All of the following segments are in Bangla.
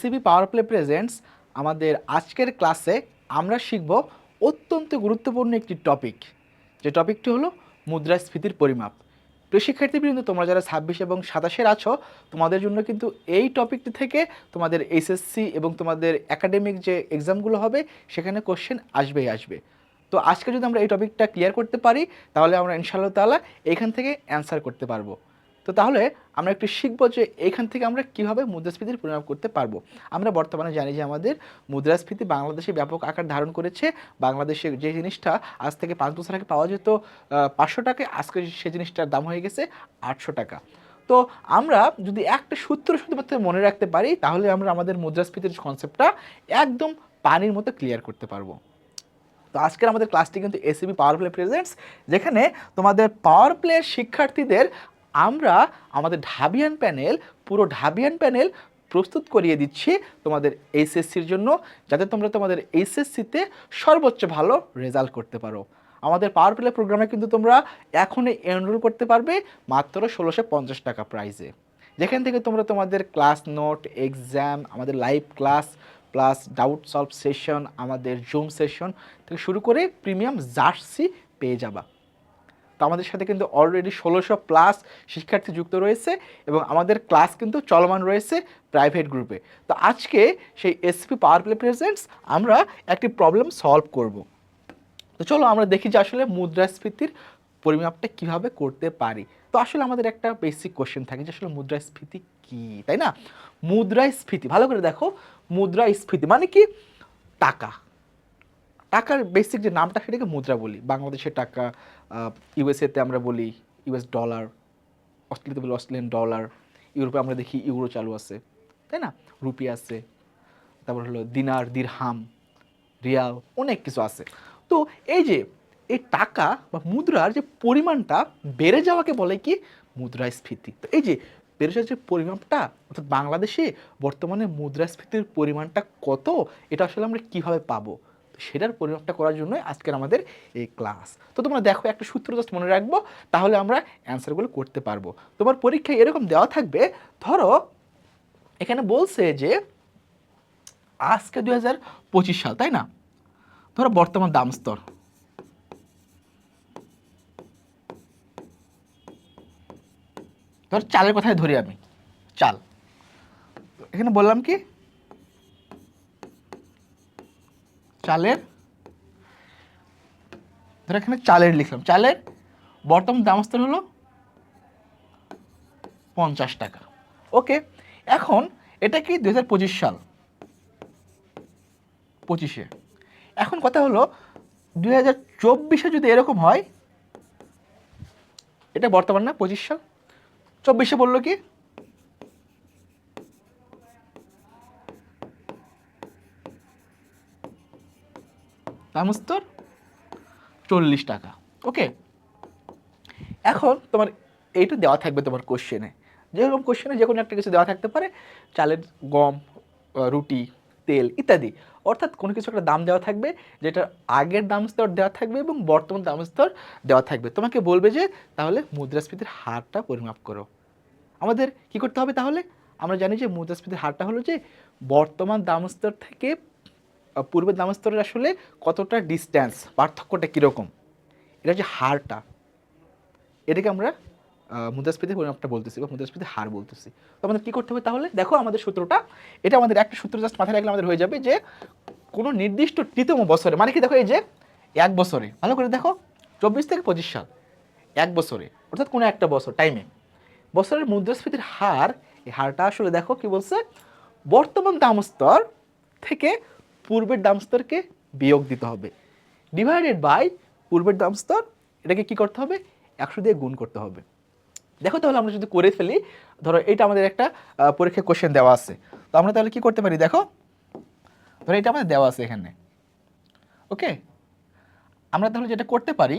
এসিবি পাওয়ার প্লে প্রেজেন্টস আমাদের আজকের ক্লাসে আমরা শিখব অত্যন্ত গুরুত্বপূর্ণ একটি টপিক যে টপিকটি হলো মুদ্রাস্ফীতির পরিমাপ। প্রিয় শিক্ষার্থীবৃন্দ, তোমরা যারা ছাব্বিশ এবং সাতাশের আছো, তোমাদের জন্য কিন্তু এই টপিকটি থেকে তোমাদের এইচএসসি এবং তোমাদের একাডেমিক যে এক্সামগুলো হবে, সেখানে কোশ্চেন আসবেই আসবে। তো আজকে যদি আমরা এই টপিকটা ক্লিয়ার করতে পারি, তাহলে আমরা ইনশাআল্লাহ তাআলা এখান থেকে অ্যান্সার করতে পারব। তো তাহলে আমরা একটু শিখব যে এখান থেকে আমরা কীভাবে মুদ্রাস্ফীতির পরিমাপ করতে পারব। আমরা বর্তমানে জানি যে আমাদের মুদ্রাস্ফীতি বাংলাদেশে ব্যাপক আকার ধারণ করেছে। বাংলাদেশে যে জিনিসটা আজ থেকে পাঁচ বছর আগে পাওয়া যেত পাঁচশো টাকায় আজকে সে জিনিসটার দাম হয়ে গেছে আটশো টাকা। তো আমরা যদি একটা সূত্র শুধুমাত্র মনে রাখতে পারি, তাহলে আমরা আমাদের মুদ্রাস্ফীতির কনসেপ্টটা একদম পানির মতো ক্লিয়ার করতে পারব। তো আজকের আমাদের ক্লাসটি কিন্তু এসিবি পাওয়ার প্লে প্রেজেন্টস যেখানে তোমাদের পাওয়ার প্লের শিক্ষার্থীদের আমরা আমাদের ঢাবিয়ান প্যানেল, পুরো ঢাবিয়ান প্যানেল প্রস্তুত করিয়ে দিচ্ছি তোমাদের এইচএসসির জন্য, যাতে তোমরা তোমাদের এইচএসসিতে সর্বোচ্চ ভালো রেজাল্ট করতে পারো। আমাদের পাওয়ার প্লে প্রোগ্রামে কিন্তু তোমরা এখনই এনরোল করতে পারবে মাত্র ষোলোশো পঞ্চাশ টাকা প্রাইসে যেখান থেকে তোমরা তোমাদের ক্লাস নোট এক্সাম আমাদের live class plus doubt solve session আমাদের জুম সেশন থেকে শুরু করে প্রিমিয়াম জার্সি পেয়ে যাবা। তো আমাদের সাথে কিন্তু অলরেডি ষোলোশো প্লাস শিক্ষার্থী যুক্ত রয়েছে এবং আমাদের ক্লাস কিন্তু চলমান রয়েছে প্রাইভেট গ্রুপে তো আজকে সেই এসপি পাওয়ার প্লে প্রেজেন্টস আমরা একটি প্রবলেম সলভ করব। তো চলো আমরা দেখি যে আসলে মুদ্রাস্ফীতির পরিমাপটা কীভাবে করতে পারি। তো আসলে আমাদের একটা বেসিক কোশ্চেন থাকে যে আসলে মুদ্রাস্ফীতি কি, তাই না? মুদ্রাস্ফীতি, ভালো করে দেখো। মুদ্রাস্ফীতি মানে কি? টাকা। টাকার বেসিক যে নামটা সেটাকে মুদ্রা বলি। বাংলাদেশের টাকা ইউএসএতে আমরা বলি ইউএস ডলার অস্ট্রেলিয়াতে বলি অস্ট্রেলিয়ান ডলার ইউরোপে আমরা দেখি ইউরো চালু আছে, তাই না? রুপি আছে, তারপর হলো দিনার দিরহাম রিয়াল অনেক কিছু আছে। তো এই যে, এই টাকা বা মুদ্রার যে পরিমাণটা বেড়ে যাওয়াকে বলে কি? মুদ্রাস্ফীতি। তো এই যে, বেড়ে যাওয়ার যে পরিমাণটা, অর্থাৎ বাংলাদেশে বর্তমানে মুদ্রাস্ফীতির পরিমাণটা কত? এটা আসলে আমরা কীভাবে পাবো? সেটার পরিমাপটা করার জন্য আজকের আমাদের এই ক্লাস তো তোমরা দেখো, একটা সূত্র জাস্ট মনে রাখব, তাহলে আমরা অ্যান্সারগুলো করতে পারব। তোমার পরীক্ষায় এরকম দেওয়া থাকবে, ধরো, এখানে বলছে যে, আজকে দুই হাজার পঁচিশ সাল, তাই না? ধরো বর্তমান দাম স্তর। ধর চালের কথাই ধরি আমি, চাল। এখানে বললাম কি? চালের, ধর এখানে চালের লিখলাম। চালের বর্তমান দাম স্তর হলো পঞ্চাশ টাকা। ওকে, এখন এটা কি দু হাজার পঁচিশ সাল? পঁচিশে। এখন কথা হলো দুই হাজার চব্বিশে যদি এরকম হয়, এটা বর্তমান না, পঁচিশ সাল? চব্বিশে বলল কি? দাম স্তর চল্লিশ টাকা। ওকে এখন তোমার এইটা দেওয়া থাকবে তোমার কোশ্চেনে যেরকম কোশ্চেনে যে কোনো একটা কিছু দেওয়া থাকতে পারে, চালের গম রুটি, তেল ইত্যাদি। অর্থাৎ কোনো কিছু একটা দাম দেওয়া থাকবে যেটা আগের দাম স্তর দেওয়া থাকবে এবং বর্তমান দাম স্তর দেওয়া থাকবে। তোমাকে বলবে যে, তাহলে মুদ্রাস্ফীতির হারটা পরিমাপ করো। আমাদের কি করতে হবে তাহলে? আমরা জানি যে মুদ্রাস্ফীতির হারটা হলো যে বর্তমান দাম স্তর থেকে পূর্বের দাম স্তরের আসলে কতটা ডিস্ট্যান্স পার্থক্যটা কীরকম? এটা হচ্ছে হারটা। এটাকে আমরা আহ, মুদ্রাস্ফীতির পরিমাপটা বলতেছি বা মুদ্রাস্ফীতির হার বলতেছি। তো আমাদের কী করতে হবে তাহলে? দেখো আমাদের সূত্রটা এটা আমাদের একটা সূত্র জাস্ট মাথায় রাখলে আমাদের হয়ে যাবে যে কোনো নির্দিষ্ট তৃতীয় বছরে মানে কি দেখো এই যে এক বছরে ভালো করে দেখো চব্বিশ থেকে পঁচিশ সাল এক বছরে অর্থাৎ কোনো একটা বছর টাইমে বছরের মুদ্রাস্ফীতির হার এই হারটা আসলে দেখো কি বলছে বর্তমান দামস্তর থেকে পূর্বের দাম স্তরকে বিয়োগ দিতে হবে। ডিভাইডেড বাই পূর্বের দাম স্তর এটাকে কি করতে হবে? একশো দিয়ে গুণ করতে হবে। দেখো তাহলে আমরা যদি করে ফেলি ধরো এটা আমাদের একটা আহ, পরীক্ষায় কোশ্চেন দেওয়া আছে। তো আমরা তাহলে কি করতে পারি? দেখো ধরো এটা আমাদের দেওয়া আছে এখানে। ওকে আমরা তাহলে যেটা করতে পারি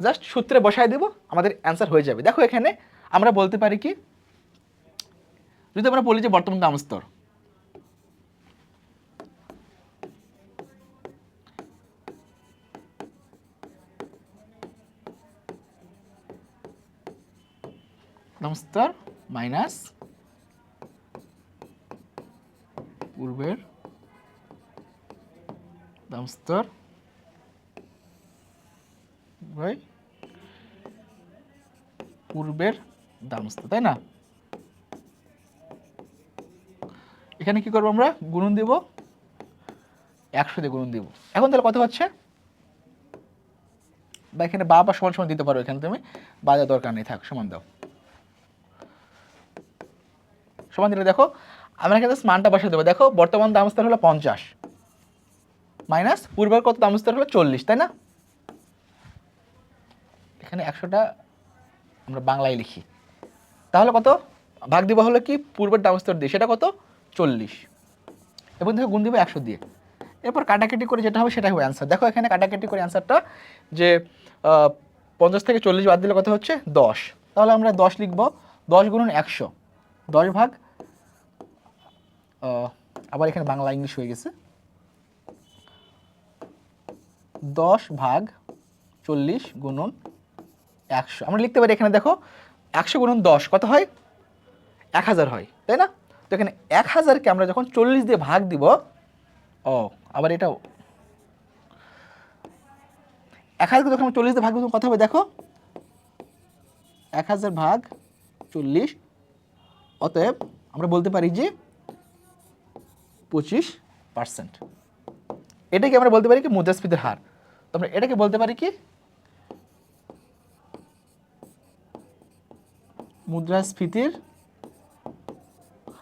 জাস্ট সূত্রে বসায় দেব আমাদের অ্যান্সার হয়ে যাবে। দেখো এখানে আমরা বলতে পারি কি যদি আমরা বলি যে বর্তমান দাম স্তর মাইনাস পূর্বের দাম স্তর বাই পূর্বের দাম স্তর তাই না? এখানে কি করব আমরা? গুণন দিব, একশো দিয়ে গুণন দিব। এখন তাহলে কত হচ্ছে? বা এখানে বা বা সমান সমান দিতে পারো এখানে তুমি। বাজার দরকার নেই, থাক, সমান দাও। সমান দিলে দেখো, আমরা এখানে মানটা বসে দেবো। দেখো, বর্তমান দাম স্তর হলো পঞ্চাশ। মাইনাস পূর্বের কত দাম স্তর হলো চল্লিশ, তাই না? এখানে একশোটা আমরা বাংলায় লিখি। তাহলে কত? ভাগ দিব হলো কি? পূর্বের দামস্তর দিয়ে। সেটা কত? চল্লিশ। এবং দেখো গুণ দিব একশো দিয়ে। এরপর কাটাকাটি করে যেটা হবে সেটা হবে অ্যান্সার দেখো, এখানে কাটাকাটি করে অ্যান্সারটা যে পঞ্চাশ থেকে চল্লিশ বাদ দিলে কত হচ্ছে? দশ। তাহলে আমরা দশ লিখব। দশ গুণন একশো। দশ ভাগ আবার এখানে বাংলা ইংলিশ হয়ে গেছে। দশ ভাগ চল্লিশ গুণন একশো। আমরা লিখতে পারি এখানে দেখো, একশো গুণন দশ, কত হয়? এক হাজার হয়, তাই না? তো এখানে এক হাজারকে আমরা যখন চল্লিশ দিয়ে ভাগ দিব, ও, আবার এটাও এক হাজারকে যখন আমরা চল্লিশ দিয়ে ভাগ দিব, কত হবে দেখো? এক হাজার ভাগ চল্লিশ, অতএব আমরা বলতে পারি যে পঁচিশ পার্সেন্ট এটাকে আমরা বলতে পারি কি মুদ্রাস্ফীতির হার। তো আমরা এটাকে বলতে পারি কি? মুদ্রাস্ফীতির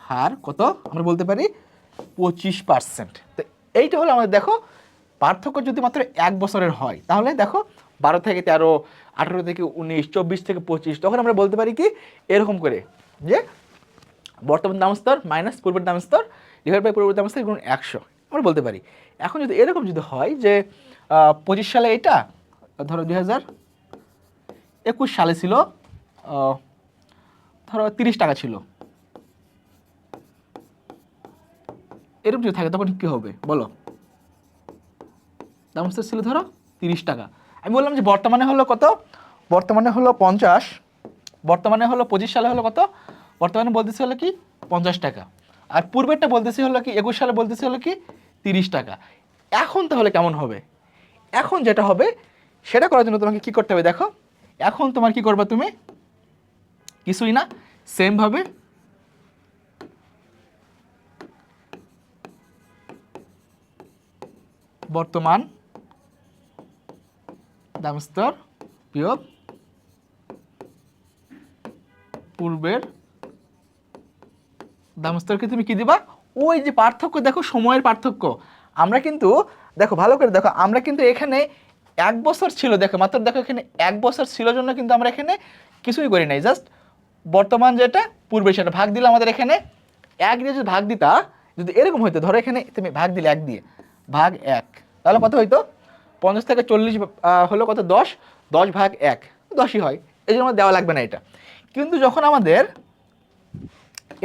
হার কত? আমরা বলতে পারি পঁচিশ পার্সেন্ট তো এইটা হলো আমাদের দেখো, পার্থক্য যদি মাত্র এক বছরের হয়, তাহলে দেখো বারো থেকে তেরো, আঠেরো থেকে উনিশ, চব্বিশ থেকে পঁচিশ, তখন আমরা বলতে পারি কি, এরকম করে যে বর্তমান দাম স্তর মাইনাস পূর্বের দাম স্তর ডিভাইড বাই পূর্বের দাম গুণ একশো। আমরা বলতে পারি। এখন যদি এরকম যদি হয় যে পঁচিশ সালে এটা, ধরো দুই হাজার একুশ সালে ছিল ধরো তিরিশ টাকা ছিল। এরকম যদি থাকে তখন কী হবে? বলো। দাম ছিল ধরো তিরিশ টাকা। আমি বললাম যে বর্তমানে হলো কত? বর্তমানে হলো পঞ্চাশ। বর্তমানে হলো পঁচিশ সালে হলো কত? বর্তমানে বলতেছি হলো কি? পঞ্চাশ টাকা। আর পূর্বেরটা বলতেছি হলো কি, একুশ সালে বলতেছি হলো কি, তিরিশ টাকা। এখন তাহলে কেমন হবে? এখন যেটা হবে, সেটা করার জন্য তোমাকে কি করতে হবে দেখো, এখন তোমার কি করবা তুমি? কিছুই না সেমভাবে বর্তমান দামস্তর বিয়োগ, পূর্বের দাম স্তরকে তুমি কি দিবা? ওই যে পার্থক্য, দেখো সময়ের পার্থক্য। আমরা কিন্তু, দেখো ভালো করে দেখো, আমরা কিন্তু এখানে এক বছর ছিল, দেখো, মাত্র দেখো এখানে এক বছর ছিল জন্য কিন্তু আমরা এখানে কিছুই করি নাই। জাস্ট বর্তমান যেটা পূর্বে সেটা, ভাগ দিলে আমাদের এখানে এক দিয়ে যদি ভাগ দিতা, যদি এরকম হইতো, ধরো এখানে তুমি ভাগ দিলে এক দিয়ে, ভাগ এক, তাহলে কত হইতো? পঞ্চাশ থেকে চল্লিশ হলো কত? দশ দশ ভাগ এক, দশই হয়, এই জন্য দেওয়া লাগবে না এটা। কিন্তু যখন আমাদের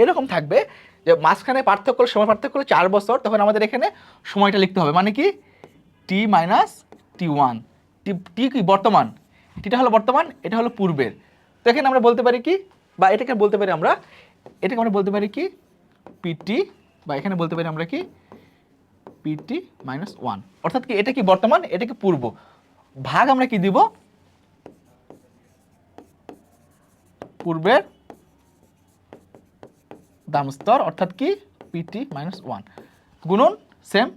এরকম থাকবে যে মাঝখানে পার্থক্য সময় পার্থক্য হলো চার বছর, তখন আমাদের এখানে সময়টা লিখতে হবে। মানে কি? টি মাইনাস টি ওয়ান টি টি কি? বর্তমান। টিটা হলো বর্তমান, এটা হলো পূর্বের। তো এখানে আমরা বলতে পারি কি? বা এটাকে বলতে পারি আমরা, এটাকে আমরা বলতে পারি কি? পিটি বা এখানে বলতে পারি আমরা কি? পিটি মাইনাস ওয়ান অর্থাৎ কি, এটা কি বর্তমান, এটা কি পূর্ব? ভাগ আমরা কি দিব? পূর্বের দাম স্তর, অর্থাৎ কি? পিটি মাইনাস ওয়ান গুণন সেম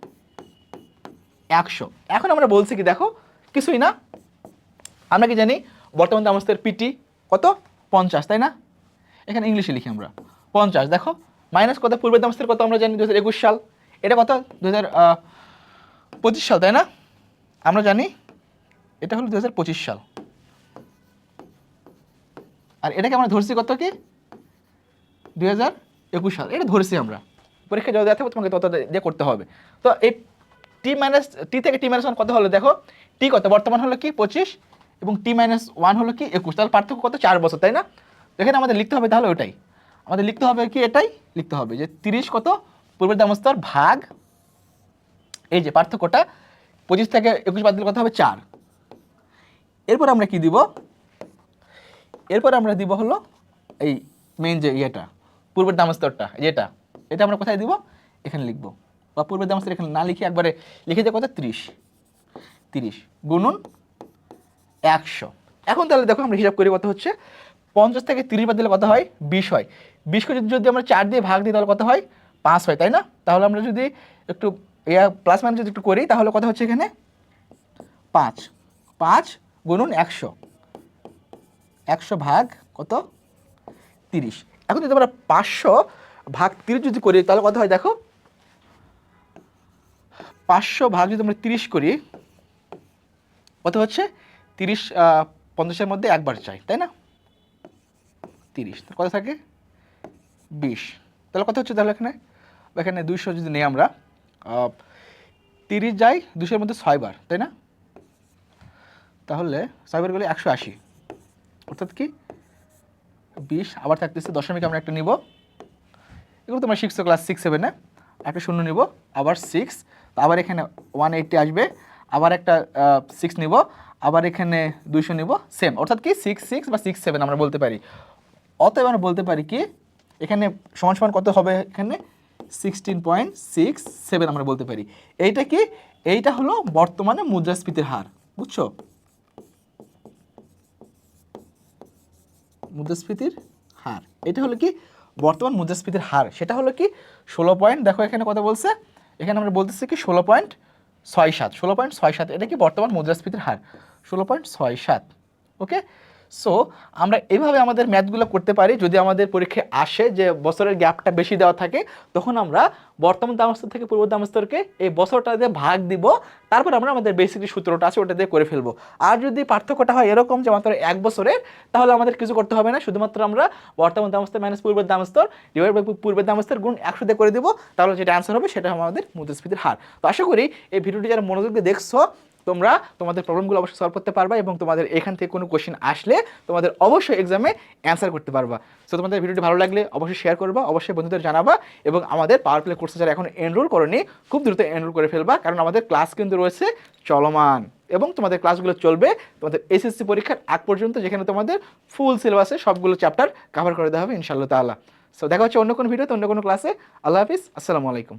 একশো। এখন আমরা বলছি কি, দেখো, কিছুই না। আমরা কি জানি, বর্তমান দাম স্তর পিটি কত? পঞ্চাশ, তাই না? এখানে ইংলিশে লিখি আমরা। পঞ্চাশ, দেখো মাইনাস কত? পূর্বের দাম স্তর কত? আমরা জানি দু হাজার একুশ সাল। এটা কত? দু হাজার পঁচিশ সাল, তাই না? আমরা জানি, এটা হলো দু হাজার পঁচিশ সাল। আর এটাকে আমরা ধরছি কত কি? দুই হাজার একুশ সাল, এটা ধরেছি আমরা। পরীক্ষা যত দেওয়া থাকবে, তোমাকে তত দিয়ে করতে হবে। তো এই টি মাইনাস টি থেকে টি মাইনাস ওয়ান কত হলো দেখো? টি কত? বর্তমান হলো কি? পঁচিশ। এবং টি মাইনাস ওয়ান হলো কি? একুশ। তাহলে পার্থক্য কত? চার বছর, তাই না? এখানে আমাদের লিখতে হবে তাহলে ওটাই। আমাদের লিখতে হবে কি? এটাই লিখতে হবে যে তিরিশ কত? পূর্বের দামস্তর ভাগ এই যে পার্থক্যটা, পঁচিশ থেকে একুশ বাদ দিলে কত হবে? চার। এরপর আমরা কি দিব? এরপর আমরা দিব হলো এই মেন যে ইয়েটা। পূর্বের দামস্তরটা যেটা এটা আমরা কোথায় দিব? এখানে লিখব। বা পূর্বের দামাস্তের এখানে না লিখে একবারে লিখে দেওয়া কত? তিরিশ। তিরিশ গুণন একশো। এখন তাহলে দেখো আমরা হিসাব করি কত হচ্ছে? পঞ্চাশ থেকে তিরিশ বাদ দিলে কত হয়? বিশ হয়। বিশকে যদি যদি আমরা চার দিয়ে ভাগ দিই তাহলে কত হয়? পাঁচ হয়, তাই না? তাহলে আমরা যদি একটু প্লাস মাইনাস যদি একটু করি, তাহলে কত হচ্ছে এখানে? পাঁচ। পাঁচ গুণন একশো। একশো ভাগ কত? তিরিশ। এখন যদি আমরা পাঁচশো ভাগ তিরিশ যদি করি, তাহলে কত হয় দেখো? পাঁচশো ভাগ যদি আমরা তিরিশ করি, কত হচ্ছে? তিরিশ পঞ্চাশের মধ্যে একবার চাই, তাই না? তিরিশ কত থাকে? বিশ, তাহলে কত হচ্ছে তাহলে এখানে? এখানে দুইশো যদি নেই আমরা তিরিশ যাই দুশোর মধ্যে ছয়বার তাই না? তাহলে ছয়বার গেলে একশো আশি, অর্থাৎ কি? বিশ, আবার থাকতেছে দশমিক আমরা একটা নিব। এগুলো তোমরা শিখছো ক্লাস সিক্স সেভেনে একটা শূন্য নিব, আবার সিক্স আবার এখানে ওয়ান এইটটি আসবে, আবার একটা সিক্স নিব, আবার এখানে দুইশো নিব সেম অর্থাৎ কি সিক্স সিক্স বা সিক্স সেভেন আমরা বলতে পারি। অতএব আমরা বলতে পারি কি, এখানে সমান সমান কত হবে এখানে? সিক্সটিন পয়েন্ট সিক্স সেভেন আমরা বলতে পারি। এইটা কি? এইটা হলো বর্তমানে মুদ্রাস্ফীতির হার, বুঝছ? মুদ্রাস্ফীতির হার। এটা হলো কি বর্তমান মুদ্রাস্ফীতির হার। সেটা হলো কি ষোলো পয়েন্ট, দেখো এখানে কথা বলছে। এখানে আমরা বলতেছি কি ষোলো পয়েন্ট ছয় সাত। ষোলো পয়েন্ট ছয় সাত, এটা কি বর্তমান মুদ্রাস্ফীতির হার? ষোলো পয়েন্ট ছয় সাত, ওকে? সো আমরা এইভাবে আমাদের ম্যাথগুলো করতে পারি। যদি আমাদের পরীক্ষায় আসে যে বছরের গ্যাপটা বেশি দেওয়া থাকে, তখন আমরা বর্তমান দামস্তর থেকে পূর্ব দামস্তরকে এই বছরটা দিয়ে ভাগ দিব। তারপর আমরা আমাদের বেসিক সূত্রটা আছে ওটা দিয়ে করে ফেলব। আর যদি পার্থক্যটা হয় এরকম যে মাত্র এক বছরের, তাহলে আমাদের কিছু করতে হবে না। শুধুমাত্র আমরা বর্তমান দামস্তর মাইনাস পূর্বের দামস্তর ডিভাইড বাই পূর্বের দামস্তর গুণ একশো দিয়ে করে দিব। তাহলে যেটা অ্যান্সার হবে, সেটা আমাদের মুদ্রাস্ফীতির হার। তো আশা করি এই ভিডিওটি যারা মনোযোগ দিয়ে দেখছ তোমরা তোমাদের প্রবলেমগুলো অবশ্যই সলভ করতে পারবা এবং তোমাদের এখান থেকে কোনো কোশ্চেন আসলে তোমাদের অবশ্যই এক্সামে অ্যান্সার করতে পারবা। সো তোমাদের ভিডিওটি ভালো লাগলে অবশ্যই শেয়ার করবা, অবশ্যই বন্ধুদের জানাবা এবং আমাদের পাওয়ার প্লে কোর্সে যারা এখন এনরোল করনি, খুব দ্রুত এনরোল করে ফেলবা কারণ আমাদের ক্লাস কিন্তু রয়েছে চলমান এবং তোমাদের ক্লাসগুলো চলবে তোমাদের এসএসসি পরীক্ষার আগ পর্যন্ত যেখানে তোমাদের ফুল সিলেবাসে সবগুলো চ্যাপ্টার কভার করে দেওয়া হবে ইনশাআল্লাহ তাআলা। সো দেখা হচ্ছে অন্য কোনো ভিডিওতে অন্য কোনো ক্লাসে আল্লাহ হাফিজ, আসসালামু আলাইকুম।